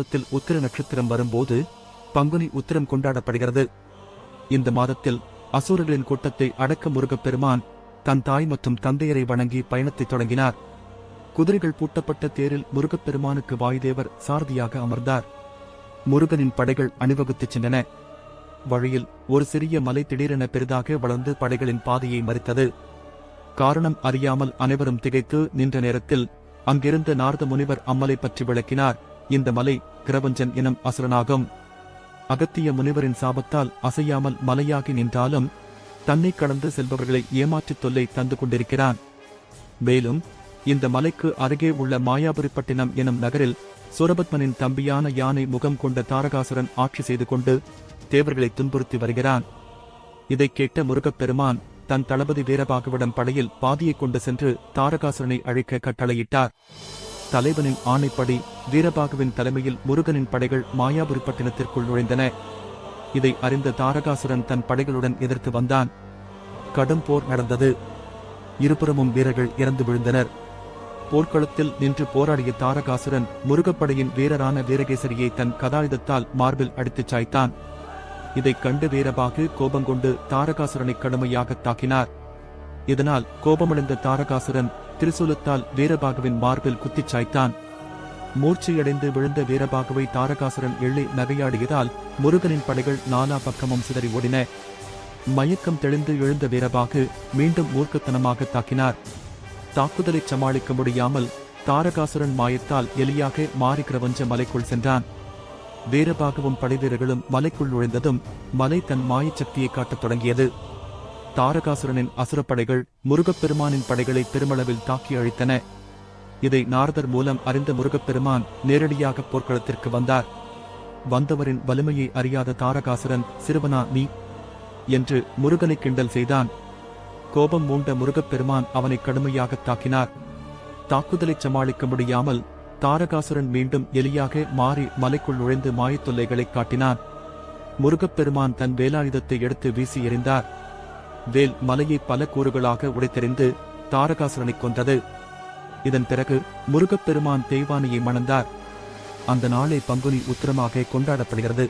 மாதத்தில் உத்திர நட்சத்திரம் வரும்போது பங்குனி உத்திரம் கொண்டாடப்படுகிறது. இந்த மாதத்தில் அசுரர்களின் கூட்டத்தை அடக்க முருகப்பெருமான் தன் தாய் மற்றும் தந்தையரை வணங்கி பயணத்தை தொடங்கினார். குதிரைகள் பூட்டப்பட்ட தேரில் முருகப்பெருமானுக்கு வாயுதேவர் சாரதியாக அமர்ந்தார். முருகனின் படைகள் அணிவகுத்துச் சென்றன. வழியில் ஒரு சிறிய மலை திடீரென பெரிதாக வளர்ந்து படைகளின் பாதையை மறித்தது. காரணம் அறியாமல் அனைவரும் திகைத்து நின்ற நேரத்தில் அங்கிருந்த நாரத முனிவர் அம்மலை பற்றி விளக்கினார். இந்த மலை கிரபஞ்சன் எனும் அசுரனாகும். அகத்திய முனிவரின் சாபத்தால் அசையாமல் மலையாகி நின்றாலும் தன்னை கடந்து செல்பவர்களை ஏமாற்றித் தொல்லை தந்து கொண்டிருக்கிறான். மேலும் இந்த மலைக்கு அருகே உள்ள மாயாபுரிப்பட்டினம் எனும் நகரில் சுரபத்மனின் தம்பியான யானை முகம் கொண்ட தாரகாசுரன் ஆட்சி செய்து கொண்டு தேவர்களை துன்புறுத்தி வருகிறான். இதைக் கேட்ட முருகப்பெருமான் தன் தளபதி வீரபாகுவிடம் படையில் பாதியை கொண்டு சென்று தாரகாசுரனை அழிக்க கட்டளையிட்டார். தலைவனின் ஆணைப்படி வீரபாகுவின் தலைமையில் முருகனின் படைகள் மாயாபுரிப்பட்டினத்திற்குள் நுழைந்தன. இதை அறிந்த தாரகாசுரன் தன் படைகளுடன் எதிர்த்து வந்தான். கடும் போர் நடந்தது. இருபுறமும் வீரர்கள் இறந்து விழுந்தனர். போர்க்களத்தில் நின்று போராடிய தாரகாசுரன் முருகப்படையின் வீரரான வீரகேசரியை தன் கதாயுதத்தால் மார்பில் அடித்துச் சாய்த்தான். இதைக் கண்டு வீரபாகு கோபங்கொண்டு தாரகாசுரனை கடுமையாக தாக்கினார். இதனால் கோபமடைந்த தாரகாசுரன் திரிசூலத்தால் வீரபாகுவின் மார்பில் குத்திச் சாய்த்தான். மூர்ச்சையடைந்து விழுந்த வீரபாகுவை தாரகாசுரன் எள்ளி நகையாடியதால் முருகனின் படைகள் நாலா பக்கமும் சிதறி ஓடின. மயக்கம் தெளிந்து எழுந்த வீரபாகு மீண்டும் மூர்க்கத்தனமாக தாக்கினார். தாக்குதலை சமாளிக்க முடியாமல் தாரகாசுரன் மாயத்தால் எலியாக மாறி கிரவஞ்ச மலைக்குள் சென்றான். வீரபாகவும் படைவீரர்களும் மலைக்குள் நுழைந்ததும் மலை தன் மாயச்சக்தியை காட்டத் தொடங்கியது. தாரகாசுரனின் அசுரப்படைகள் முருகப்பெருமானின் படைகளை பெருமளவில் தாக்கி அழித்தன. இதை நாரதர் மூலம் அறிந்த முருகப்பெருமான் நேரடியாக போர்க்களத்திற்கு வந்தார். வந்தவரின் வலிமையை அறியாத தாரகாசுரன் சிறுவனா நீ என்று முருகனை கிண்டல் செய்தான். கோபம் மூண்ட முருகப்பெருமான் அவனை கடுமையாக தாக்கினார். தாக்குதலை சமாளிக்க முடியாமல் தாரகாசுரன் மீண்டும் எலியாக மாறி மலைக்குள் நுழைந்து மாயத் தொல்லைகளை காட்டினான். முருகப்பெருமான் தன் வேலாயுதத்தை எடுத்து வீசி எறிந்தார். வேல் மலையை பல கூறுகளாக உடைத்தெறிந்து தாரகாசுரனை கொன்றது. இதன் பிறகு முருகப்பெருமான் தெய்வானையை மணந்தார். அந்த நாளை பங்குனி உத்திரமாக கொண்டாடப்படுகிறது.